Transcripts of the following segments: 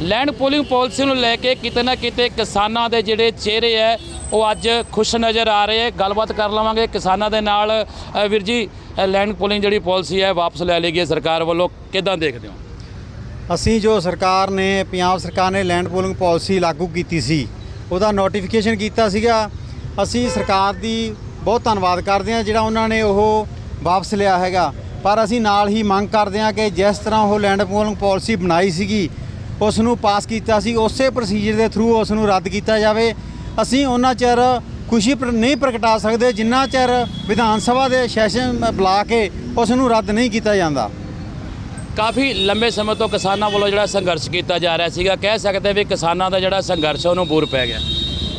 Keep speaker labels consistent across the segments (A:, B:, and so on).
A: Land pooling policy ਨੂੰ ਲੈ ਕੇ ਕਿਤੇ ਨਾ ਕਿਤੇ ਕਿਸਾਨਾਂ ਦੇ ਜਿਹੜੇ ਚਿਹਰੇ ਹੈ, ਉਹ ਅੱਜ ਖੁਸ਼ ਨਜ਼ਰ ਆ ਰਹੇ ਹੈ। ਗੱਲਬਾਤ ਕਰ ਲਵਾਂਗੇ ਕਿਸਾਨਾਂ ਦੇ ਨਾਲ। ਵੀਰ ਜੀ ਲੈਂਡ ਪੋਲਿੰਗ ਜਿਹੜੀ ਪਾਲਿਸੀ ਹੈ, ਵਾਪਸ ਲੈ ਲਈ ਗਈ ਸਰਕਾਰ ਵੱਲੋਂ। ਕਿਦਾਂ ਦੇਖਦੇ ਹੋ?
B: ਅਸੀਂ ਜੋ ਸਰਕਾਰ ਨੇ, ਪੰਜਾਬ ਸਰਕਾਰ ਨੇ ਲੈਂਡ ਪੂਲਿੰਗ ਪਾਲਿਸੀ ਲਾਗੂ ਕੀਤੀ ਸੀ, ਉਹਦਾ ਨੋਟੀਫਿਕੇਸ਼ਨ ਕੀਤਾ ਸੀਗਾ। ਅਸੀਂ ਸਰਕਾਰ ਦੀ ਬਹੁਤ ਧੰਨਵਾਦ ਕਰਦੇ ਹਾਂ ਜਿਹੜਾ ਉਹਨਾਂ ਨੇ ਉਹ ਵਾਪਸ ਲਿਆ ਹੈਗਾ। ਪਰ ਅਸੀਂ ਨਾਲ ਹੀ ਮੰਗ ਕਰਦੇ ਹਾਂ ਕਿ ਜਿਸ ਤਰ੍ਹਾਂ ਉਹ ਲੈਂਡ ਪੂਲਿੰਗ ਪਾਲਿਸੀ ਬਣਾਈ ਸੀਗੀ ਉਸ ਨੂੰ ਪਾਸ ਕੀਤਾ ਸੀ ਉਸੇ ਪ੍ਰੋਸੀਜਰ ਦੇ ਥਰੂ ਉਸ ਨੂੰ ਰੱਦ ਕੀਤਾ ਜਾਵੇ। ਅਸੀਂ ਉਹਨਾਂ ਚਿਰ ਖੁਸ਼ੀ ਨਹੀਂ ਪ੍ਰਗਟਾ ਸਕਦੇ ਜਿੰਨਾ ਚਿਰ ਵਿਧਾਨ ਸਭਾ ਦੇ ਸੈਸ਼ਨ ਬੁਲਾ ਕੇ ਉਸ ਨੂੰ ਰੱਦ ਨਹੀਂ ਕੀਤਾ ਜਾਂਦਾ।
A: ਕਾਫੀ ਲੰਬੇ ਸਮੇਂ ਤੋਂ ਕਿਸਾਨਾਂ ਵੱਲੋਂ ਜਿਹੜਾ ਸੰਘਰਸ਼ ਕੀਤਾ ਜਾ ਰਿਹਾ ਸੀਗਾ। ਕਹਿ ਸਕਦੇ ਵੀ ਕਿਸਾਨਾਂ ਦਾ ਜਿਹੜਾ ਸੰਘਰਸ਼ ਉਹਨੂੰ ਬੂਰ ਪੈ ਗਿਆ।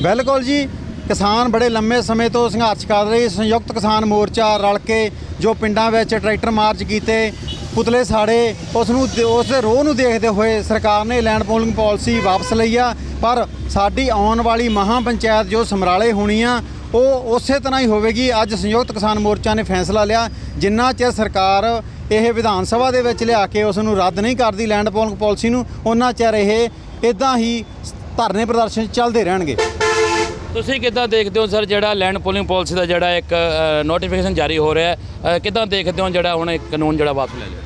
B: ਬਿਲਕੁਲ ਜੀ ਕਿਸਾਨ ਬੜੇ ਲੰਮੇ ਸਮੇਂ ਤੋਂ ਸੰਘਰਸ਼ ਕਰ ਰਹੇ ਸੰਯੁਕਤ ਕਿਸਾਨ ਮੋਰਚਾ ਰਲ ਕੇ ਜੋ ਪਿੰਡਾਂ ਵਿੱਚ ਟਰੈਕਟਰ ਮਾਰਚ ਕੀਤੇ ਪੁਤਲੇ ਸਾੜੇ, ਉਸ ਨੂੰ ਦੇ- ਉਸ ਦੇ ਰੋਹ ਨੂੰ ਦੇਖਦੇ ਹੋਏ ਸਰਕਾਰ ਨੇ ਲੈਂਡ ਪੋਲਿੰਗ ਪਾਲਿਸੀ ਵਾਪਸ ਲਈ ਆ। ਪਰ ਸਾਡੀ ਆਉਣ ਵਾਲੀ ਮਹਾ ਪੰਚਾਇਤ ਜੋ ਸਮਰਾਲੇ ਹੋਣੀ ਆ, ਉਹ ਉਸੇ ਤਰ੍ਹਾਂ ਹੀ ਹੋਵੇਗੀ। ਅੱਜ ਸੰਯੁਕਤ ਕਿਸਾਨ ਮੋਰਚਾ ਨੇ ਫੈਸਲਾ ਲਿਆ, ਜਿੰਨਾ ਚਿਰ ਸਰਕਾਰ ਇਹ ਵਿਧਾਨ ਸਭਾ ਦੇ ਵਿੱਚ ਲਿਆ ਕੇ ਉਸ ਨੂੰ ਰੱਦ ਨਹੀਂ ਕਰਦੀ ਲੈਂਡ ਪੋਲਿੰਗ ਪਾਲਿਸੀ ਨੂੰ ਉਹਨਾਂ ਚਿਰ ਇਹ ਇਦਾਂ ਹੀ ਧਰਨੇ ਪ੍ਰਦਰਸ਼ਨ ਚੱਲਦੇ ਰਹਿਣਗੇ।
A: ਤੁਸੀਂ ਕਿੱਦਾਂ ਦੇਖਦੇ ਹੋ ਸਰ ਜਿਹੜਾ ਲੈਂਡ ਪੋਲਿੰਗ ਪਾਲਿਸੀ ਦਾ ਜਿਹੜਾ ਇੱਕ ਨੋਟੀਫਿਕੇਸ਼ਨ ਜਾਰੀ ਹੋ ਰਿਹਾ ਹੈ? ਕਿੱਦਾਂ ਦੇਖਦੇ ਹੋ ਜਿਹੜਾ ਹੁਣ ਇਹ ਕਾਨੂੰਨ ਜਿਹੜਾ ਵਾਪਸ ਲੈ ਲਿਆ?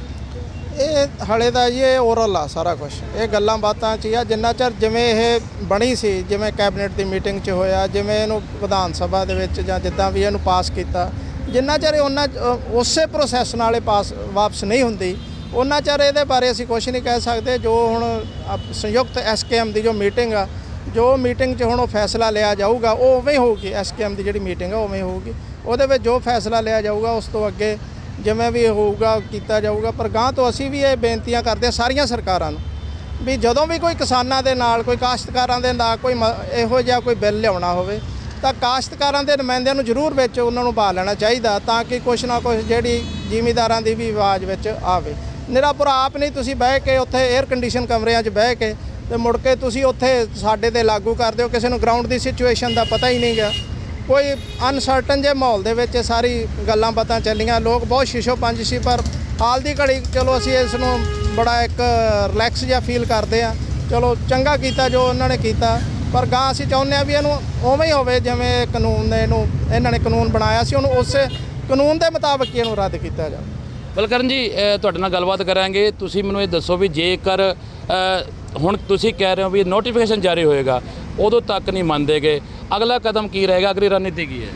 C: ਇਹ ਹਲੇ ਦਾ ਜੀ ਇਹ ਓਰਲ ਆ ਸਾਰਾ ਕੁਝ ਇਹ ਗੱਲਾਂ ਬਾਤਾਂ ਚ ਹੀ ਆ, ਜਿੰਨਾ ਚਿਰ ਜਿਵੇਂ ਇਹ ਬਣੀ ਸੀ, ਜਿਵੇਂ ਕੈਬਨਿਟ ਦੀ ਮੀਟਿੰਗ 'ਚ ਹੋਇਆ, ਜਿਵੇਂ ਇਹਨੂੰ ਵਿਧਾਨ ਸਭਾ ਦੇ ਵਿੱਚ ਜਾਂ ਜਿੱਦਾਂ ਵੀ ਇਹਨੂੰ ਪਾਸ ਕੀਤਾ, ਜਿੰਨਾ ਚਿਰ ਉਹਨਾਂ ਉਸੇ ਪ੍ਰੋਸੈਸ ਨਾਲ ਇਹ ਪਾਸ ਵਾਪਸ ਨਹੀਂ ਹੁੰਦੀ, ਉਹਨਾਂ ਚਿਰ ਇਹਦੇ ਬਾਰੇ ਅਸੀਂ ਕੁਝ ਨਹੀਂ ਕਹਿ ਸਕਦੇ। ਜੋ ਹੁਣ ਅਪ- ਸੰਯੁਕਤ ਐਸਕੇਐਮ ਦੀ ਜੋ ਮੀਟਿੰਗ ਆ, ਜੋ ਮੀਟਿੰਗ 'ਚ ਹੁਣ ਉਹ ਫੈਸਲਾ ਲਿਆ ਜਾਊਗਾ, ਉਹ ਉਵੇਂ ਹੀ ਹੋਊਗੀ। ਐਸਕੇਐਮ ਦੀ ਜਿਹੜੀ ਮੀਟਿੰਗ ਆ ਉਵੇਂ ਹੋਊਗੀ। ਉਹਦੇ ਵਿੱਚ ਜੋ ਫੈਸਲਾ ਲਿਆ ਜਾਊਗਾ, ਉਸ ਤੋਂ ਅੱਗੇ ਜਿਵੇਂ ਵੀ ਹੋਊਗਾ, ਕੀਤਾ ਜਾਊਗਾ, ਪਰ ਗਾਂ ਤੋਂ ਅਸੀਂ ਵੀ ਇਹ ਬੇਨਤੀਆਂ ਕਰਦੇ ਹਾਂ ਸਾਰੀਆਂ ਸਰਕਾਰਾਂ ਨੂੰ ਵੀ ਜਦੋਂ ਵੀ ਕੋਈ ਕਿਸਾਨਾਂ ਦੇ ਨਾਲ, ਕੋਈ ਕਾਸ਼ਤਕਾਰਾਂ ਦੇ ਨਾਲ ਕੋਈ ਮ- ਇਹੋ ਜਿਹਾ ਕੋਈ ਬਿੱਲ ਲਿਆਉਣਾ ਹੋਵੇ, ਤਾਂ ਕਾਸ਼ਤਕਾਰਾਂ ਦੇ ਨੁਮਾਇੰਦਿਆਂ ਨੂੰ ਜ਼ਰੂਰ ਵਿੱਚ ਉਹਨਾਂ ਨੂੰ ਪਾ ਲੈਣਾ ਚਾਹੀਦਾ ਤਾਂ ਕਿ ਕੁਛ ਨਾ ਕੁਛ ਜਿਹੜੀ ਜ਼ਿਮੀਦਾਰਾਂ ਦੀ ਵੀ ਆਵਾਜ਼ ਵਿੱਚ ਆਵੇ। ਨਿਰਾਪੁਰ ਆਪ ਨਹੀਂ, ਤੁਸੀਂ ਬਹਿ ਕੇ ਉੱਥੇ 에ਅਰ ਕੰਡੀਸ਼ਨ ਕਮਰਿਆਂ 'ਚ ਬਹਿ ਕੇ ਤੇ ਮੁੜ ਕੇ ਤੁਸੀਂ ਉੱਥੇ ਸਾਡੇ ਤੇ ਲਾਗੂ ਕਰ ਦਿਓ, ਕਿਸੇ ਨੂੰ ਗਰਾਊਂਡ ਦੀ ਸਿਚੁਏਸ਼ਨ ਦਾ ਪਤਾ ਹੀ ਨਹੀਂ ਗਿਆ ਕੋਈ ਅਨਸਰਟਨ ਜੇ ਮਾਹੌਲ ਦੇ ਵਿੱਚ ਇਹ ਸਾਰੀ ਗੱਲਾਂ ਪਤਾ ਚੱਲੀਆਂ, ਲੋਕ ਬਹੁਤ ਸ਼ੀਸ਼ੋ ਪੰਜ ਸੀ, ਪਰ ਹਾਲ ਦੀ ਘੜੀ ਚਲੋ ਅਸੀਂ ਇਸ ਨੂੰ ਬੜਾ ਇੱਕ ਰਿਲੈਕਸ ਜਿਹਾ ਫੀਲ ਕਰਦੇ ਆ ਚਲੋ ਚੰਗਾ ਕੀਤਾ ਜੋ ਉਹਨਾਂ ਨੇ ਕੀਤਾ, ਪਰ ਗਾਂ ਅਸੀਂ ਚਾਹੁੰਦੇ ਆ ਵੀ ਇਹਨੂੰ ਉਵੇਂ ਹੀ ਹੋਵੇ, ਜਿਵੇਂ ਇਹ ਕਾਨੂੰਨ ਨੇ ਇਹਨੂੰ, ਇਹਨਾਂ ਨੇ ਕਾਨੂੰਨ ਬਣਾਇਆ ਸੀ, ਉਹਨੂੰ ਉਸੇ ਕਾਨੂੰਨ ਦੇ ਮੁਤਾਬਕ ਹੀ ਇਹਨੂੰ ਰੱਦ ਕੀਤਾ ਜਾਵੇ।
A: ਬਲਕਰਨ ਜੀ ਤੁਹਾਡੇ ਨਾਲ ਗੱਲਬਾਤ ਕਰਾਂਗੇ। ਤੁਸੀਂ ਮੈਨੂੰ ਇਹ ਦੱਸੋ ਵੀ ਜੇਕਰ ਹੁਣ ਤੁਸੀਂ ਕਹਿ ਰਹੇ ਹੋ ਵੀ ਨੋਟੀਫਿਕੇਸ਼ਨ ਜਾਰੀ ਹੋਏਗਾ, ਉਦੋਂ ਤੱਕ ਨਹੀਂ ਮੰਨਦੇਗੇ ਅਗਲਾ ਕਦਮ ਕੀ ਰਹੇਗਾ? ਅਗਲੀ ਰਣਨੀਤੀ ਕੀ ਹੈ?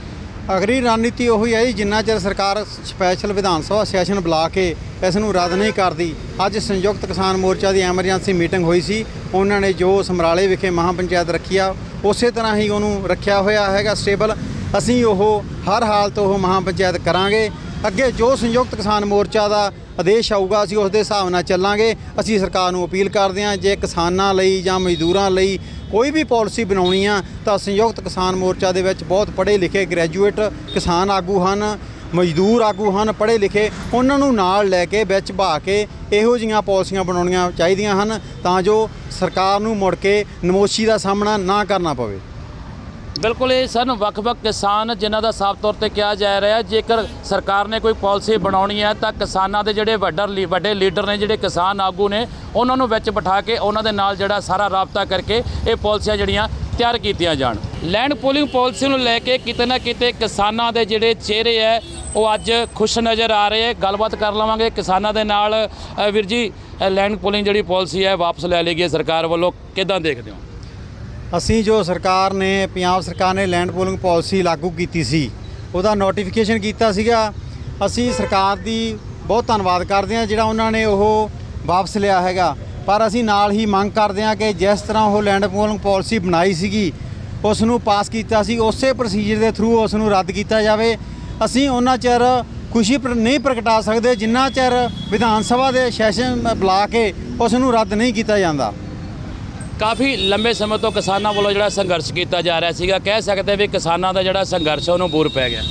B: ਅਗਲੀ ਰਣਨੀਤੀ ਉਹੀ ਹੈ ਜੀ, ਜਿੰਨਾ ਚਿਰ ਸਰਕਾਰ ਸਪੈਸ਼ਲ ਵਿਧਾਨ ਸਭਾ ਸੈਸ਼ਨ ਬੁਲਾ ਕੇ ਇਸ ਨੂੰ ਰੱਦ ਨਹੀਂ ਕਰਦੀ। ਅੱਜ ਸੰਯੁਕਤ ਕਿਸਾਨ ਮੋਰਚਾ ਦੀ ਐਮਰਜੈਂਸੀ ਮੀਟਿੰਗ ਹੋਈ ਸੀ। ਉਹਨਾਂ ਨੇ ਜੋ ਸਮਰਾਲੇ ਵਿਖੇ ਮਹਾ ਪੰਚਾਇਤ ਰੱਖੀ ਆ, ਉਸੇ ਤਰ੍ਹਾਂ ਹੀ ਉਹਨੂੰ ਰੱਖਿਆ ਹੋਇਆ ਹੈਗਾ ਸਟੇਬਲ। ਅਸੀਂ ਉਹ ਹਰ ਹਾਲਤ ਉਹ ਮਹਾ ਪੰਚਾਇਤ ਕਰਾਂਗੇ। ਅੱਗੇ ਜੋ ਸੰਯੁਕਤ ਕਿਸਾਨ ਮੋਰਚਾ ਦਾ ਆਦੇਸ਼ ਆਊਗਾ, ਅਸੀਂ ਉਸ ਦੇ ਹਿਸਾਬ ਨਾਲ ਚੱਲਾਂਗੇ। ਅਸੀਂ ਸਰਕਾਰ ਨੂੰ ਅਪੀਲ ਕਰਦੇ ਹਾਂ, ਜੇ ਕਿਸਾਨਾਂ ਲਈ ਜਾਂ ਮਜ਼ਦੂਰਾਂ ਲਈ ਕੋਈ ਵੀ ਪਾਲਿਸੀ ਬਣਾਉਣੀ ਆ ਤਾਂ ਸੰਯੁਕਤ ਕਿਸਾਨ ਮੋਰਚਾ ਦੇ ਵਿੱਚ ਬਹੁਤ ਪੜ੍ਹੇ ਲਿਖੇ ਗ੍ਰੈਜੂਏਟ ਕਿਸਾਨ ਆਗੂ ਹਨ, ਮਜ਼ਦੂਰ ਆਗੂ ਹਨ, ਪੜ੍ਹੇ ਲਿਖੇ, ਉਹਨਾਂ ਨੂੰ ਨਾਲ ਲੈ ਕੇ ਵਿੱਚ ਭਾ ਕੇ ਇਹੋ ਜਿਹੀਆਂ ਪਾਲਿਸੀਆਂ ਬਣਾਉਣੀਆਂ ਚਾਹੀਦੀਆਂ ਹਨ ਤਾਂ ਜੋ ਸਰਕਾਰ ਨੂੰ ਮੁੜ ਕੇ ਨਮੋਸ਼ੀ ਦਾ ਸਾਹਮਣਾ ਨਾ ਕਰਨਾ ਪਵੇ।
A: ਬਿਲਕੁਲ ਇਹ ਸਨ ਵੱਖ-ਵੱਖ ਕਿਸਾਨ ਜਿਨ੍ਹਾਂ ਦਾ ਸਾਫ਼ ਤੌਰ ਤੇ ਕਿਹਾ ਜਾ ਰਿਹਾ ਜੇਕਰ ਸਰਕਾਰ ਨੇ ਕੋਈ ਪਾਲਿਸੀ ਬਣਾਉਣੀ ਹੈ ਤਾਂ ਕਿਸਾਨਾਂ ਦੇ ਜਿਹੜੇ ਵੱਡਾ ਲੀ- ਵੱਡੇ ਲੀਡਰ ਨੇ, ਜਿਹੜੇ ਕਿਸਾਨ ਆਗੂ ਨੇ, ਉਹਨਾਂ ਨੂੰ ਵਿੱਚ ਬਿਠਾ ਕੇ ਉਹਨਾਂ ਦੇ ਨਾਲ ਜਿਹੜਾ ਸਾਰਾ ਰਾਬਤਾ ਕਰਕੇ ਇਹ ਪਾਲਿਸੀਆਂ ਜਿਹੜੀਆਂ ਤਿਆਰ ਕੀਤੀਆਂ ਜਾਣ। ਲੈਂਡ ਪੋਲਿੰਗ ਪਾਲਿਸੀ ਨੂੰ ਲੈ ਕੇ ਕਿਤੇ ਨਾ ਕਿਤੇ ਕਿਸਾਨਾਂ ਦੇ ਜਿਹੜੇ ਚਿਹਰੇ ਹੈ, ਉਹ ਅੱਜ ਖੁਸ਼ ਨਜ਼ਰ ਆ ਰਹੇ ਹੈ। ਗੱਲਬਾਤ ਕਰ ਲਵਾਂਗੇ ਕਿਸਾਨਾਂ ਦੇ ਨਾਲ। ਵੀਰ ਜੀ ਲੈਂਡ ਪੋਲਿੰਗ ਜਿਹੜੀ ਪਾਲਿਸੀ ਹੈ, ਵਾਪਸ ਲੈ ਲਈ ਗਈ ਹੈ ਸਰਕਾਰ ਵੱਲੋਂ। ਕਿਦਾਂ ਦੇਖਦੇ ਹੋ?
B: ਅਸੀਂ ਜੋ ਸਰਕਾਰ ਨੇ, ਪੰਜਾਬ ਸਰਕਾਰ ਨੇ ਲੈਂਡ ਪੂਲਿੰਗ ਪਾਲਿਸੀ ਲਾਗੂ ਕੀਤੀ ਸੀ, ਉਹਦਾ ਨੋਟੀਫਿਕੇਸ਼ਨ ਕੀਤਾ ਸੀਗਾ। ਅਸੀਂ ਸਰਕਾਰ ਦੀ ਬਹੁਤ ਧੰਨਵਾਦ ਕਰਦੇ ਹਾਂ ਜਿਹੜਾ ਉਹਨਾਂ ਨੇ ਉਹ ਵਾਪਸ ਲਿਆ ਹੈਗਾ। ਪਰ ਅਸੀਂ ਨਾਲ ਹੀ ਮੰਗ ਕਰਦੇ ਹਾਂ ਕਿ ਜਿਸ ਤਰ੍ਹਾਂ ਉਹ ਲੈਂਡ ਪੂਲਿੰਗ ਪਾਲਿਸੀ ਬਣਾਈ ਸੀਗੀ ਉਸ ਨੂੰ ਪਾਸ ਕੀਤਾ ਸੀ, ਉਸੇ ਪ੍ਰੋਸੀਜਰ ਦੇ ਥਰੂ ਉਸ ਨੂੰ ਰੱਦ ਕੀਤਾ ਜਾਵੇ। ਅਸੀਂ ਉਹਨਾਂ ਚਿਰ ਖੁਸ਼ੀ ਪ੍ਰ- ਨਹੀਂ ਪ੍ਰਗਟਾ ਸਕਦੇ, ਜਿੰਨਾ ਚਿਰ ਵਿਧਾਨ ਸਭਾ ਦੇ ਸੈਸ਼ਨ ਬੁਲਾ ਕੇ ਉਸ ਨੂੰ ਰੱਦ ਨਹੀਂ ਕੀਤਾ ਜਾਂਦਾ।
A: ਕਾਫੀ ਲੰਬੇ ਸਮੇਂ ਤੋਂ ਕਿਸਾਨਾਂ ਵੱਲੋਂ ਜਿਹੜਾ ਸੰਘਰਸ਼ ਕੀਤਾ ਜਾ ਰਿਹਾ ਸੀਗਾ। ਕਹਿ ਸਕਦੇ ਵੀ ਕਿਸਾਨਾਂ ਦਾ ਜਿਹੜਾ ਸੰਘਰਸ਼ ਉਹਨੂੰ ਬੂਰ ਪੈ ਗਿਆ।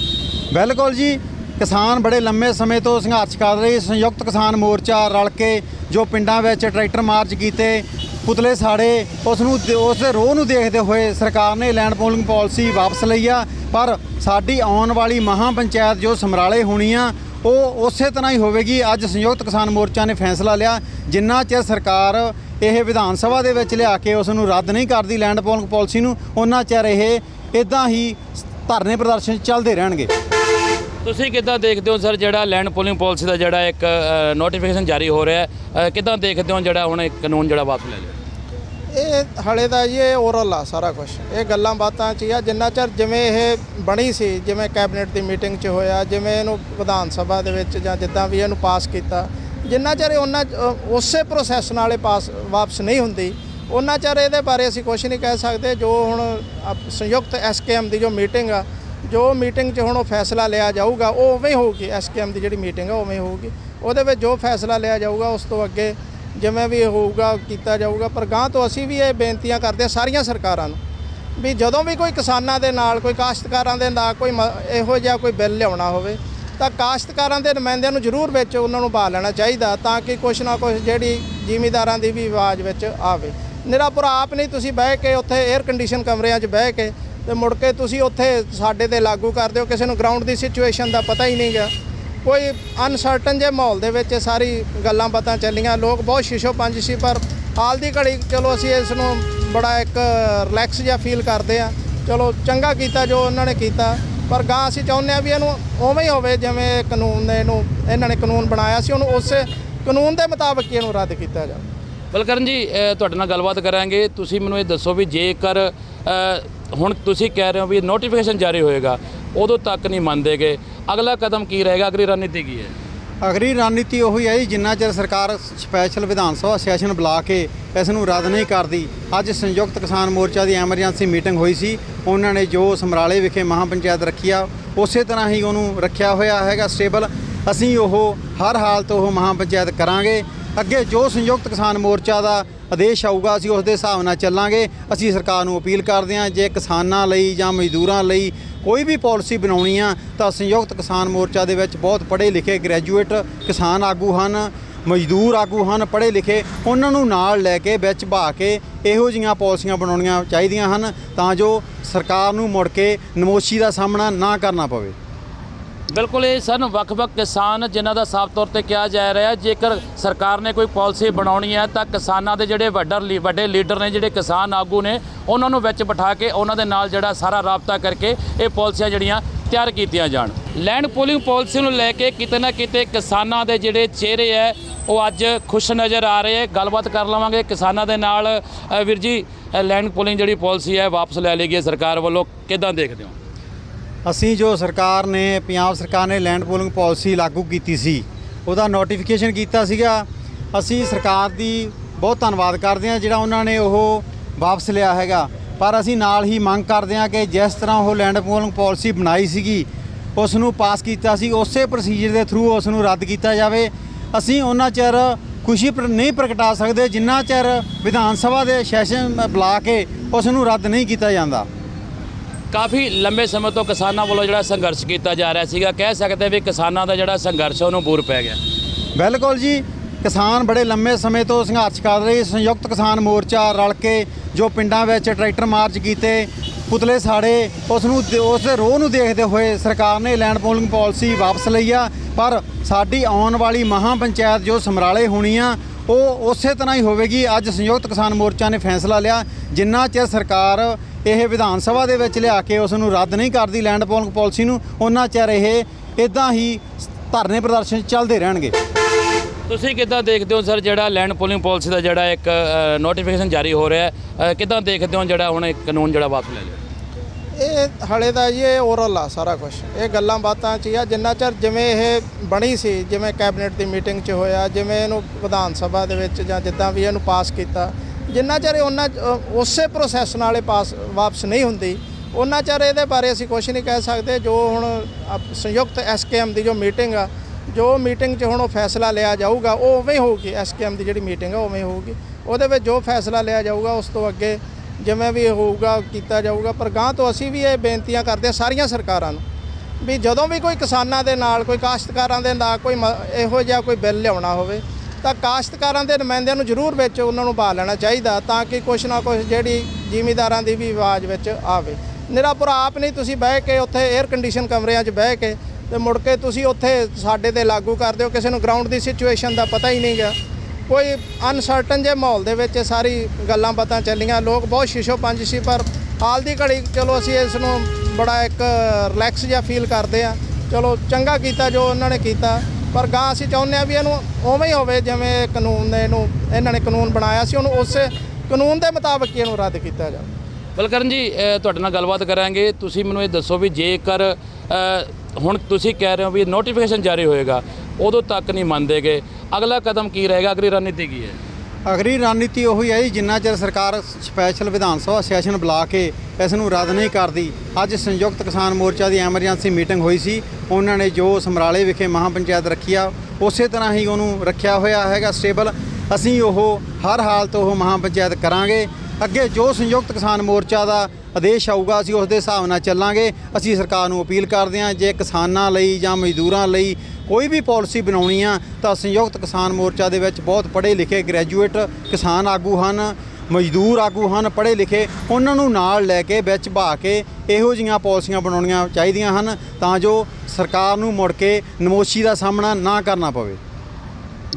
B: ਬਿਲਕੁਲ ਜੀ। ਕਿਸਾਨ ਬੜੇ ਲੰਮੇ ਸਮੇਂ ਤੋਂ ਸੰਘਰਸ਼ ਕਰ ਰਹੇ ਸੰਯੁਕਤ ਕਿਸਾਨ ਮੋਰਚਾ ਰਲ ਕੇ ਜੋ ਪਿੰਡਾਂ ਵਿੱਚ ਟਰੈਕਟਰ ਮਾਰਚ ਕੀਤੇ, ਪੁਤਲੇ ਸਾੜੇ, ਉਸ ਨੂੰ ਦੇ- ਉਸ ਦੇ ਰੋਹ ਨੂੰ ਦੇਖਦੇ ਹੋਏ ਸਰਕਾਰ ਨੇ ਲੈਂਡ ਪੋਲਿੰਗ ਪਾਲਿਸੀ ਵਾਪਸ ਲਈ ਆ। ਪਰ ਸਾਡੀ ਆਉਣ ਵਾਲੀ ਮਹਾ ਪੰਚਾਇਤ ਜੋ ਸਮਰਾਲੇ ਹੋਣੀ ਆ, ਉਹ ਉਸੇ ਤਰ੍ਹਾਂ ਹੀ ਹੋਵੇਗੀ। ਅੱਜ ਸੰਯੁਕਤ ਕਿਸਾਨ ਮੋਰਚਾ ਨੇ ਫੈਸਲਾ ਲਿਆ। ਜਿੰਨਾ ਚਿਰ ਸਰਕਾਰ ਇਹ ਵਿਧਾਨ ਸਭਾ ਦੇ ਵਿੱਚ ਲਿਆ ਕੇ ਉਸ ਨੂੰ ਰੱਦ ਨਹੀਂ ਕਰਦੀ ਲੈਂਡ ਪੋਲਿੰਗ ਪਾਲਿਸੀ ਨੂੰ ਉਹਨਾਂ ਚਿਰ ਇਹ ਇਦਾਂ ਹੀ ਧਰਨੇ ਪ੍ਰਦਰਸ਼ਨ ਚੱਲਦੇ ਰਹਿਣਗੇ।
A: ਤੁਸੀਂ ਕਿੱਦਾਂ ਦੇਖਦੇ ਹੋ ਸਰ ਜਿਹੜਾ ਲੈਂਡ ਪੋਲਿੰਗ ਪਾਲਿਸੀ ਦਾ ਜਿਹੜਾ ਇੱਕ ਨੋਟੀਫਿਕੇਸ਼ਨ ਜਾਰੀ ਹੋ ਰਿਹਾ ਹੈ ਕਿੱਦਾਂ ਦੇਖਦੇ ਹੋ ਜਿਹੜਾ ਹੁਣ ਇਹ ਕਾਨੂੰਨ ਜਿਹੜਾ ਵਾਪਸ ਲੈ ਲਿਆ?
C: ਇਹ ਹਲੇ ਤਾਂ ਜੀ ਇਹ ਓਰਲ ਆ ਸਾਰਾ ਕੁਝ ਇਹ ਗੱਲਾਂ ਬਾਤਾਂ 'ਚ ਹੀ ਆ ਜਿੰਨਾ ਚਿਰ ਜਿਵੇਂ ਇਹ ਬਣੀ ਸੀ ਜਿਵੇਂ ਕੈਬਨਿਟ ਦੀ ਮੀਟਿੰਗ 'ਚ ਹੋਇਆ ਜਿਵੇਂ ਇਹਨੂੰ ਵਿਧਾਨ ਸਭਾ ਦੇ ਵਿੱਚ ਜਾਂ ਜਿੱਦਾਂ ਵੀ ਇਹਨੂੰ ਪਾਸ ਕੀਤਾ ਜਿੰਨਾ ਚਿਰ ਉਹਨਾਂ ਉਸੇ ਪ੍ਰੋਸੈਸ ਨਾਲ ਇਹ ਪਾਸ, ਵਾਪਸ ਨਹੀਂ ਹੁੰਦੀ, ਉਹਨਾਂ ਚਿਰ ਇਹਦੇ ਬਾਰੇ ਅਸੀਂ ਕੁਝ ਨਹੀਂ ਕਹਿ ਸਕਦੇ। ਜੋ ਹੁਣ ਅਪ- ਸੰਯੁਕਤ ਐਸਕੇਐਮ ਦੀ ਜੋ ਮੀਟਿੰਗ ਆ, ਜੋ ਮੀਟਿੰਗ 'ਚ ਹੁਣ ਉਹ ਫੈਸਲਾ ਲਿਆ ਜਾਊਗਾ, ਉਹ ਉਵੇਂ ਹੀ ਹੋਊਗੀ ਐਸਕੇਐਮ ਦੀ ਜਿਹੜੀ ਮੀਟਿੰਗ ਆ ਉਵੇਂ ਹੋਊਗੀ। ਉਹਦੇ ਵਿੱਚ ਜੋ ਫੈਸਲਾ ਲਿਆ ਜਾਊਗਾ, ਉਸ ਤੋਂ ਅੱਗੇ ਜਿਵੇਂ ਵੀ ਹੋਊਗਾ, ਕੀਤਾ ਜਾਊਗਾ। ਪਰ ਗਾਂ ਤੋਂ ਅਸੀਂ ਵੀ ਇਹ ਬੇਨਤੀਆਂ ਕਰਦੇ ਹਾਂ ਸਾਰੀਆਂ ਸਰਕਾਰਾਂ ਨੂੰ ਵੀ ਜਦੋਂ ਵੀ ਕੋਈ ਕਿਸਾਨਾਂ ਦੇ ਨਾਲ, ਕੋਈ ਕਾਸ਼ਤਕਾਰਾਂ ਦੇ ਨਾਲ, ਕੋਈ ਮ- ਇਹੋ ਜਿਹਾ ਕੋਈ ਬਿੱਲ ਲਿਆਉਣਾ ਹੋਵੇ ਤਾਂ ਕਾਸ਼ਤਕਾਰਾਂ ਦੇ ਨੁਮਾਇੰਦਿਆਂ ਨੂੰ ਜ਼ਰੂਰ ਵਿੱਚ ਉਹਨਾਂ ਨੂੰ ਪਾ ਲੈਣਾ ਚਾਹੀਦਾ ਤਾਂ ਕਿ ਕੁਛ ਨਾ ਕੁਛ ਜਿਹੜੀ ਜ਼ਿਮੀਦਾਰਾਂ ਦੀ ਵੀ ਆਵਾਜ਼ ਵਿੱਚ ਆਵੇ। ਨਿਰਾਪੁਰ ਆਪ ਨਹੀਂ, ਤੁਸੀਂ ਬਹਿ ਕੇ ਉੱਥੇ 에ਅਰ ਕੰਡੀਸ਼ਨ ਕਮਰਿਆਂ 'ਚ ਬਹਿ ਕੇ ਤੇ ਮੁੜ ਕੇ ਤੁਸੀਂ ਉੱਥੇ ਸਾਡੇ ਤੇ ਲਾਗੂ ਕਰ ਦਿਓ। ਕਿਸੇ ਨੂੰ ਗਰਾਊਂਡ ਦੀ ਸਿਚੁਏਸ਼ਨ ਦਾ ਪਤਾ ਹੀ ਨਹੀਂ ਗਿਆ ਕੋਈ ਅਨਸਰਟਨ ਜੇ ਮਾਹੌਲ ਦੇ ਵਿੱਚ ਇਹ ਸਾਰੀ ਗੱਲਾਂ ਬਾਤਾਂ ਚੱਲੀਆਂ। ਲੋਕ ਬਹੁਤ ਸ਼ੀਸ਼ੋ ਪੰਜ ਸੀ ਪਰ ਹਾਲ ਦੀ ਘੜੀ ਚਲੋ ਅਸੀਂ ਇਸ ਨੂੰ ਬੜਾ ਇੱਕ ਰਿਲੈਕਸ ਜਿਹਾ ਫੀਲ ਕਰਦੇ ਆ ਚਲੋ ਚੰਗਾ ਕੀਤਾ ਜੋ ਉਹਨਾਂ ਨੇ ਕੀਤਾ। ਪਰ ਗਾਂ ਅਸੀਂ ਚਾਹੁੰਦੇ ਆ ਵੀ ਇਹਨੂੰ ਉਵੇਂ ਹੀ ਹੋਵੇ, ਜਿਵੇਂ ਕਾਨੂੰਨ ਨੇ ਇਹਨੂੰ, ਇਹਨਾਂ ਨੇ ਕਾਨੂੰਨ ਬਣਾਇਆ ਸੀ, ਉਹਨੂੰ ਉਸੇ ਕਾਨੂੰਨ ਦੇ ਮੁਤਾਬਕ ਹੀ ਇਹਨੂੰ ਰੱਦ ਕੀਤਾ ਜਾਵੇ।
A: ਬਲਕਰਨ ਜੀ ਤੁਹਾਡੇ ਨਾਲ ਗੱਲਬਾਤ ਕਰਾਂਗੇ। ਤੁਸੀਂ ਮੈਨੂੰ ਇਹ ਦੱਸੋ ਵੀ ਜੇਕਰ ਹੁਣ ਤੁਸੀਂ ਕਹਿ ਰਹੇ ਹੋ ਵੀ ਨੋਟੀਫਿਕੇਸ਼ਨ ਜਾਰੀ ਹੋਏਗਾ, ਉਦੋਂ ਤੱਕ ਨਹੀਂ ਮੰਨਦੇਗੇ ਅਗਲਾ ਕਦਮ ਕੀ ਰਹੇਗਾ? ਅਗਲੀ ਰਣਨੀਤੀ ਕੀ ਹੈ?
B: ਅਗਲੀ ਰਣਨੀਤੀ ਉਹੀ ਹੈ ਜੀ, ਜਿੰਨਾ ਚਿਰ ਸਰਕਾਰ ਸਪੈਸ਼ਲ ਵਿਧਾਨ ਸਭਾ ਸੈਸ਼ਨ ਬੁਲਾ ਕੇ ਇਸ ਨੂੰ ਰੱਦ ਨਹੀਂ ਕਰਦੀ। ਅੱਜ ਸੰਯੁਕਤ ਕਿਸਾਨ ਮੋਰਚਾ ਦੀ ਐਮਰਜੈਂਸੀ ਮੀਟਿੰਗ ਹੋਈ ਸੀ। ਉਹਨਾਂ ਨੇ ਜੋ ਸਮਰਾਲੇ ਵਿਖੇ ਮਹਾਪੰਚਾਇਤ ਰੱਖੀ ਆ, ਉਸੇ ਤਰ੍ਹਾਂ ਹੀ ਉਹਨੂੰ ਰੱਖਿਆ ਹੋਇਆ ਹੈਗਾ ਸਟੇਬਲ। ਅਸੀਂ ਉਹ ਹਰ ਹਾਲਤ ਉਹ ਮਹਾਪੰਚਾਇਤ ਕਰਾਂਗੇ। ਅੱਗੇ ਜੋ ਸੰਯੁਕਤ ਕਿਸਾਨ ਮੋਰਚਾ ਦਾ ਆਦੇਸ਼ ਆਊਗਾ, ਅਸੀਂ ਉਸ ਦੇ ਹਿਸਾਬ ਨਾਲ ਚੱਲਾਂਗੇ। ਅਸੀਂ ਸਰਕਾਰ ਨੂੰ ਅਪੀਲ ਕਰਦੇ ਹਾਂ, ਜੇ ਕਿਸਾਨਾਂ ਲਈ ਜਾਂ ਮਜ਼ਦੂਰਾਂ ਲਈ ਕੋਈ ਵੀ ਪਾਲਿਸੀ ਬਣਾਉਣੀ ਆ ਤਾਂ ਸੰਯੁਕਤ ਕਿਸਾਨ ਮੋਰਚਾ ਦੇ ਵਿੱਚ ਬਹੁਤ ਪੜ੍ਹੇ ਲਿਖੇ ਗ੍ਰੈਜੂਏਟ ਕਿਸਾਨ ਆਗੂ ਹਨ, ਮਜ਼ਦੂਰ ਆਗੂ ਹਨ, ਪੜ੍ਹੇ ਲਿਖੇ, ਉਹਨਾਂ ਨੂੰ ਨਾਲ ਲੈ ਕੇ ਵਿੱਚ ਭਾ ਕੇ ਇਹੋ ਜਿਹੀਆਂ ਪਾਲਿਸੀਆਂ ਬਣਾਉਣੀਆਂ ਚਾਹੀਦੀਆਂ ਹਨ ਤਾਂ ਜੋ ਸਰਕਾਰ ਨੂੰ ਮੁੜ ਕੇ ਨਮੋਸ਼ੀ ਦਾ ਸਾਹਮਣਾ ਨਾ ਕਰਨਾ ਪਵੇ।
A: ਬਿਲਕੁਲ ਇਹ ਸਨ ਵੱਖ-ਵੱਖ ਕਿਸਾਨ ਜਿਨ੍ਹਾਂ ਦਾ ਸਾਫ਼ ਤੌਰ ਤੇ ਕਿਹਾ ਜਾ ਰਿਹਾ ਜੇਕਰ ਸਰਕਾਰ ਨੇ ਕੋਈ ਪਾਲਿਸੀ ਬਣਾਉਣੀ ਹੈ ਤਾਂ ਕਿਸਾਨਾਂ ਦੇ ਜਿਹੜੇ ਵੱਡਰ ਲੀ- ਵੱਡੇ ਲੀਡਰ ਨੇ, ਜਿਹੜੇ ਕਿਸਾਨ ਆਗੂ ਨੇ, ਉਹਨਾਂ ਨੂੰ ਵਿੱਚ ਬਿਠਾ ਕੇ ਉਹਨਾਂ ਦੇ ਨਾਲ ਜਿਹੜਾ ਸਾਰਾ ਰਾਬਤਾ ਕਰਕੇ ਇਹ ਪਾਲਿਸੀਆਂ ਜਿਹੜੀਆਂ ਤਿਆਰ ਕੀਤੀਆਂ ਜਾਣ। ਲੈਂਡ ਪੋਲਿੰਗ ਪਾਲਿਸੀ ਨੂੰ ਲੈ ਕੇ ਕਿਤੇ ਨਾ ਕਿਤੇ ਕਿਸਾਨਾਂ ਦੇ ਜਿਹੜੇ ਚਿਹਰੇ ਹੈ, ਉਹ ਅੱਜ ਖੁਸ਼ ਨਜ਼ਰ ਆ ਰਹੇ ਹੈ। ਗੱਲਬਾਤ ਕਰ ਲਵਾਂਗੇ ਕਿਸਾਨਾਂ ਦੇ ਨਾਲ। ਵੀਰ ਜੀ ਲੈਂਡ ਪੋਲਿੰਗ ਜਿਹੜੀ ਪਾਲਿਸੀ ਹੈ, ਵਾਪਸ ਲੈ ਲਈ ਗਈ ਹੈ ਸਰਕਾਰ ਵੱਲੋਂ। ਕਿਦਾਂ ਦੇਖਦੇ ਹੋ?
B: ਅਸੀਂ ਜੋ ਸਰਕਾਰ ਨੇ, ਪੰਜਾਬ ਸਰਕਾਰ ਨੇ ਲੈਂਡ ਪੂਲਿੰਗ ਪਾਲਿਸੀ ਲਾਗੂ ਕੀਤੀ ਸੀ, ਉਹਦਾ ਨੋਟੀਫਿਕੇਸ਼ਨ ਕੀਤਾ ਸੀਗਾ। ਅਸੀਂ ਸਰਕਾਰ ਦੀ ਬਹੁਤ ਧੰਨਵਾਦ ਕਰਦੇ ਹਾਂ ਜਿਹੜਾ ਉਹਨਾਂ ਨੇ ਉਹ ਵਾਪਸ ਲਿਆ ਹੈਗਾ। ਪਰ ਅਸੀਂ ਨਾਲ ਹੀ ਮੰਗ ਕਰਦੇ ਹਾਂ ਕਿ ਜਿਸ ਤਰ੍ਹਾਂ ਉਹ ਲੈਂਡ ਪੂਲਿੰਗ ਪਾਲਿਸੀ ਬਣਾਈ ਸੀਗੀ, ਉਸ ਨੂੰ ਪਾਸ ਕੀਤਾ ਸੀ, ਉਸੇ ਪ੍ਰੋਸੀਜਰ ਦੇ ਥਰੂ ਉਸ ਨੂੰ ਰੱਦ ਕੀਤਾ ਜਾਵੇ। ਅਸੀਂ ਉਹਨਾਂ ਚਿਰ ਖੁਸ਼ੀ ਪ੍ਰ- ਨਹੀਂ ਪ੍ਰਗਟਾ ਸਕਦੇ, ਜਿੰਨਾ ਚਿਰ ਵਿਧਾਨ ਸਭਾ ਦੇ ਸੈਸ਼ਨ ਬੁਲਾ ਕੇ ਉਸ ਨੂੰ ਰੱਦ ਨਹੀਂ ਕੀਤਾ ਜਾਂਦਾ।
A: ਕਾਫੀ ਲੰਬੇ ਸਮੇਂ ਤੋਂ ਕਿਸਾਨਾਂ ਵੱਲੋਂ ਜਿਹੜਾ ਸੰਘਰਸ਼ ਕੀਤਾ ਜਾ ਰਿਹਾ ਸੀਗਾ। ਕਹਿ ਸਕਦੇ ਵੀ ਕਿਸਾਨਾਂ ਦਾ ਜਿਹੜਾ ਸੰਘਰਸ਼ ਉਹਨੂੰ ਬੂਰ ਪੈ ਗਿਆ।
B: ਬਿਲਕੁਲ ਜੀ, ਕਿਸਾਨ ਬੜੇ ਲੰਮੇ ਸਮੇਂ ਤੋਂ ਸੰਘਰਸ਼ ਕਰ ਰਹੇ ਸੰਯੁਕਤ ਕਿਸਾਨ ਮੋਰਚਾ ਰਲ ਕੇ ਜੋ ਪਿੰਡਾਂ ਵਿੱਚ ਟਰੈਕਟਰ ਮਾਰਚ ਕੀਤੇ, ਪੁਤਲੇ ਸਾੜੇ, ਉਸ ਨੂੰ ਉਸ ਦੇ ਰੋਹ ਨੂੰ ਦੇਖਦੇ ਹੋਏ ਸਰਕਾਰ ਨੇ ਲੈਂਡ ਪੋਲਿੰਗ ਪਾਲਿਸੀ ਵਾਪਸ ਲਈ ਆ। ਪਰ ਸਾਡੀ ਆਉਣ ਵਾਲੀ ਮਹਾ ਪੰਚਾਇਤ ਜੋ ਸਮਰਾਲੇ ਹੋਣੀ ਆ ਉਹ ਉਸੇ ਤਰ੍ਹਾਂ ਹੀ ਹੋਵੇਗੀ। ਅੱਜ ਸੰਯੁਕਤ ਕਿਸਾਨ ਮੋਰਚਾ ਨੇ ਫੈਸਲਾ ਲਿਆ। ਜਿੰਨਾ ਚਿਰ ਸਰਕਾਰ ਇਹ ਵਿਧਾਨ ਸਭਾ ਦੇ ਵਿੱਚ ਲਿਆ ਕੇ ਉਸ ਨੂੰ ਰੱਦ ਨਹੀਂ ਕਰਦੀ ਲੈਂਡ ਪੋਲਿੰਗ ਪਾਲਿਸੀ ਨੂੰ ਉਹਨਾਂ ਚਿਰ ਇਹ ਇਦਾਂ ਹੀ ਧਰਨੇ ਪ੍ਰਦਰਸ਼ਨ ਚੱਲਦੇ ਰਹਿਣਗੇ।
A: ਤੁਸੀਂ ਕਿੱਦਾਂ ਦੇਖਦੇ ਹੋ ਸਰ ਜਿਹੜਾ ਲੈਂਡ ਪੋਲਿੰਗ ਪਾਲਿਸੀ ਦਾ ਜਿਹੜਾ ਇੱਕ ਨੋਟੀਫਿਕੇਸ਼ਨ ਜਾਰੀ ਹੋ ਰਿਹਾ ਹੈ? ਕਿੱਦਾਂ ਦੇਖਦੇ ਹੋ ਜਿਹੜਾ ਹੁਣ ਇਹ ਕਾਨੂੰਨ ਜਿਹੜਾ ਵਾਪਸ ਲੈ ਲਿਆ?
C: ਇਹ ਹਲੇ ਤਾਂ ਜੀ ਇਹ ਓਰਲ ਆ ਸਾਰਾ ਕੁਝ ਇਹ ਗੱਲਾਂ ਬਾਤਾਂ 'ਚ ਹੀ ਆ, ਜਿੰਨਾ ਚਿਰ ਜਿਵੇਂ ਇਹ ਬਣੀ ਸੀ, ਜਿਵੇਂ ਕੈਬਨਿਟ ਦੀ ਮੀਟਿੰਗ 'ਚ ਹੋਇਆ, ਜਿਵੇਂ ਇਹਨੂੰ ਵਿਧਾਨ ਸਭਾ ਦੇ ਵਿੱਚ ਜਾਂ ਜਿੱਦਾਂ ਵੀ ਇਹਨੂੰ ਪਾਸ ਕੀਤਾ, ਜਿੰਨਾ ਚਿਰ ਉਹਨਾਂ ਉਸੇ ਪ੍ਰੋਸੈਸ ਨਾਲ ਇਹ ਪਾਸ ਵਾਪਸ ਨਹੀਂ ਹੁੰਦੀ, ਉਹਨਾਂ ਚਿਰ ਇਹਦੇ ਬਾਰੇ ਅਸੀਂ ਕੁਝ ਨਹੀਂ ਕਹਿ ਸਕਦੇ। ਜੋ ਹੁਣ ਅਪ- ਸੰਯੁਕਤ ਐਸਕੇਐਮ ਦੀ ਜੋ ਮੀਟਿੰਗ ਆ, ਜੋ ਮੀਟਿੰਗ 'ਚ ਹੁਣ ਉਹ ਫੈਸਲਾ ਲਿਆ ਜਾਊਗਾ, ਉਹ ਉਵੇਂ ਹੀ ਹੋਊਗੀ। ਐਸਕੇਐਮ ਦੀ ਜਿਹੜੀ ਮੀਟਿੰਗ ਆ ਉਵੇਂ ਹੋਊਗੀ। ਉਹਦੇ ਵਿੱਚ ਜੋ ਫੈਸਲਾ ਲਿਆ ਜਾਊਗਾ, ਉਸ ਤੋਂ ਅੱਗੇ ਜਿਵੇਂ ਵੀ ਹੋਊਗਾ, ਕੀਤਾ ਜਾਊਗਾ, ਪਰ ਗਾਂ ਤੋਂ ਅਸੀਂ ਵੀ ਇਹ ਬੇਨਤੀਆਂ ਕਰਦੇ ਹਾਂ ਸਾਰੀਆਂ ਸਰਕਾਰਾਂ ਨੂੰ ਵੀ ਜਦੋਂ ਵੀ ਕੋਈ ਕਿਸਾਨਾਂ ਦੇ ਨਾਲ, ਕੋਈ ਕਾਸ਼ਤਕਾਰਾਂ ਦੇ ਨਾਲ ਕੋਈ ਮ- ਇਹੋ ਜਿਹਾ ਕੋਈ ਬਿੱਲ ਲਿਆਉਣਾ ਹੋਵੇ, ਤਾਂ ਕਾਸ਼ਤਕਾਰਾਂ ਦੇ ਨੁਮਾਇੰਦਿਆਂ ਨੂੰ ਜ਼ਰੂਰ ਵਿੱਚ ਉਹਨਾਂ ਨੂੰ ਪਾ ਲੈਣਾ ਚਾਹੀਦਾ ਤਾਂ ਕਿ ਕੁਛ ਨਾ ਕੁਛ ਜਿਹੜੀ ਜ਼ਿਮੀਦਾਰਾਂ ਦੀ ਵੀ ਆਵਾਜ਼ ਵਿੱਚ ਆਵੇ। ਨਿਰਾਪੁਰ ਆਪ ਨਹੀਂ, ਤੁਸੀਂ ਬਹਿ ਕੇ ਉੱਥੇ 에ਅਰ ਕੰਡੀਸ਼ਨ ਕਮਰਿਆਂ 'ਚ ਬਹਿ ਕੇ ਤੇ ਮੁੜ ਕੇ ਤੁਸੀਂ ਉੱਥੇ ਸਾਡੇ ਤੇ ਲਾਗੂ ਕਰ ਦਿਓ, ਕਿਸੇ ਨੂੰ ਗਰਾਊਂਡ ਦੀ ਸਿਚੁਏਸ਼ਨ ਦਾ ਪਤਾ ਹੀ ਨਹੀਂ ਗਿਆ ਕੋਈ ਅਨਸਰਟਨ ਜੇ ਮਾਹੌਲ ਦੇ ਵਿੱਚ ਇਹ ਸਾਰੀ ਗੱਲਾਂ ਬਾਤਾਂ ਚੱਲੀਆਂ, ਲੋਕ ਬਹੁਤ ਸ਼ੀਸ਼ੋ ਪੰਜ ਸੀ, ਪਰ ਹਾਲ ਦੀ ਘੜੀ ਚਲੋ ਅਸੀਂ ਇਸ ਨੂੰ ਬੜਾ ਇੱਕ ਰਿਲੈਕਸ ਜਿਹਾ ਫੀਲ ਕਰਦੇ ਆ ਚਲੋ ਚੰਗਾ ਕੀਤਾ ਜੋ ਉਹਨਾਂ ਨੇ ਕੀਤਾ, ਪਰ ਗਾਂ ਅਸੀਂ ਚਾਹੁੰਦੇ ਆ ਵੀ ਇਹਨੂੰ ਉਵੇਂ ਹੀ ਹੋਵੇ ਜਿਵੇਂ ਇਹ ਕਾਨੂੰਨ ਨੇ ਇਹਨੂੰ, ਇਹਨਾਂ ਨੇ ਕਾਨੂੰਨ ਬਣਾਇਆ ਸੀ, ਉਹਨੂੰ ਉਸੇ ਕਾਨੂੰਨ ਦੇ ਮੁਤਾਬਕ ਹੀ ਇਹਨੂੰ ਰੱਦ ਕੀਤਾ ਜਾਵੇ।
A: ਬਲਕਰਨ ਜੀ ਤੁਹਾਡੇ ਨਾਲ ਗੱਲਬਾਤ ਕਰਾਂਗੇ। ਤੁਸੀਂ ਮੈਨੂੰ ਇਹ ਦੱਸੋ ਵੀ ਜੇਕਰ ਹੁਣ ਤੁਸੀਂ ਕਹਿ ਰਹੇ ਹੋ ਵੀ ਨੋਟੀਫਿਕੇਸ਼ਨ ਜਾਰੀ ਹੋਏਗਾ ਉਦੋਂ ਤੱਕ ਨਹੀਂ ਮੰਨਦੇ ਗਏ ਅਗਲਾ ਕਦਮ ਕੀ ਰਹੇਗਾ ਅਗਲੀ ਰਣਨੀਤੀ ਕੀ ਹੈ?
B: ਅਗਲੀ ਰਣਨੀਤੀ ਉਹੀ ਹੈ ਜੀ, ਜਿੰਨਾ ਚਿਰ ਸਰਕਾਰ ਸਪੈਸ਼ਲ ਵਿਧਾਨ ਸਭਾ ਸੈਸ਼ਨ ਬੁਲਾ ਕੇ ਇਸ ਨੂੰ ਰੱਦ ਨਹੀਂ ਕਰਦੀ। ਅੱਜ ਸੰਯੁਕਤ ਕਿਸਾਨ ਮੋਰਚਾ ਦੀ ਐਮਰਜੈਂਸੀ ਮੀਟਿੰਗ ਹੋਈ ਸੀ। ਉਹਨਾਂ ਨੇ ਜੋ ਸਮਰਾਲੇ ਵਿਖੇ ਮਹਾਪੰਚਾਇਤ ਰੱਖੀ ਆ, ਉਸੇ ਤਰ੍ਹਾਂ ਹੀ ਉਹਨੂੰ ਰੱਖਿਆ ਹੋਇਆ ਹੈਗਾ ਸਟੇਬਲ। ਅਸੀਂ ਉਹ ਹਰ ਹਾਲਤ ਉਹ ਮਹਾਪੰਚਾਇਤ ਕਰਾਂਗੇ। ਅੱਗੇ ਜੋ ਸੰਯੁਕਤ ਕਿਸਾਨ ਮੋਰਚਾ ਦਾ ਆਦੇਸ਼ ਆਊਗਾ, ਅਸੀਂ ਉਸ ਦੇ ਹਿਸਾਬ ਨਾਲ ਚੱਲਾਂਗੇ। ਅਸੀਂ ਸਰਕਾਰ ਨੂੰ ਅਪੀਲ ਕਰਦੇ ਹਾਂ, ਜੇ ਕਿਸਾਨਾਂ ਲਈ ਜਾਂ ਮਜ਼ਦੂਰਾਂ ਲਈ ਕੋਈ ਵੀ ਪਾਲਿਸੀ ਬਣਾਉਣੀ ਆ ਤਾਂ ਸੰਯੁਕਤ ਕਿਸਾਨ ਮੋਰਚਾ ਦੇ ਵਿੱਚ ਬਹੁਤ ਪੜ੍ਹੇ ਲਿਖੇ ਗ੍ਰੈਜੂਏਟ ਕਿਸਾਨ ਆਗੂ ਹਨ, ਮਜ਼ਦੂਰ ਆਗੂ ਹਨ, ਪੜ੍ਹੇ ਲਿਖੇ, ਉਹਨਾਂ ਨੂੰ ਨਾਲ ਲੈ ਕੇ ਵਿੱਚ ਭਾ ਕੇ ਇਹੋ ਜਿਹੀਆਂ ਪਾਲਿਸੀਆਂ ਬਣਾਉਣੀਆਂ ਚਾਹੀਦੀਆਂ ਹਨ ਤਾਂ ਜੋ ਸਰਕਾਰ ਨੂੰ ਮੁੜ ਕੇ ਨਮੋਸ਼ੀ ਦਾ ਸਾਹਮਣਾ ਨਾ ਕਰਨਾ ਪਵੇ।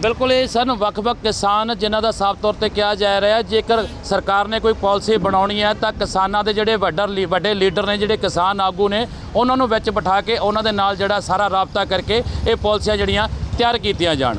A: ਬਿਲਕੁਲ ਇਹ ਸਨ ਵੱਖ-ਵੱਖ ਕਿਸਾਨ ਜਿਨ੍ਹਾਂ ਦਾ ਸਾਫ਼ ਤੌਰ ਤੇ ਕਿਹਾ ਜਾ ਰਿਹਾ ਜੇਕਰ ਸਰਕਾਰ ਨੇ ਕੋਈ ਪਾਲਿਸੀ ਬਣਾਉਣੀ ਹੈ ਤਾਂ ਕਿਸਾਨਾਂ ਦੇ ਜਿਹੜੇ ਵੱਡਰ ਲੀ- ਵੱਡੇ ਲੀਡਰ ਨੇ, ਜਿਹੜੇ ਕਿਸਾਨ ਆਗੂ ਨੇ, ਉਹਨਾਂ ਨੂੰ ਵਿੱਚ ਬਿਠਾ ਕੇ ਉਹਨਾਂ ਦੇ ਨਾਲ ਜਿਹੜਾ ਸਾਰਾ ਰਾਬਤਾ ਕਰਕੇ ਇਹ ਪਾਲਿਸੀਆਂ ਜਿਹੜੀਆਂ ਤਿਆਰ ਕੀਤੀਆਂ ਜਾਣ।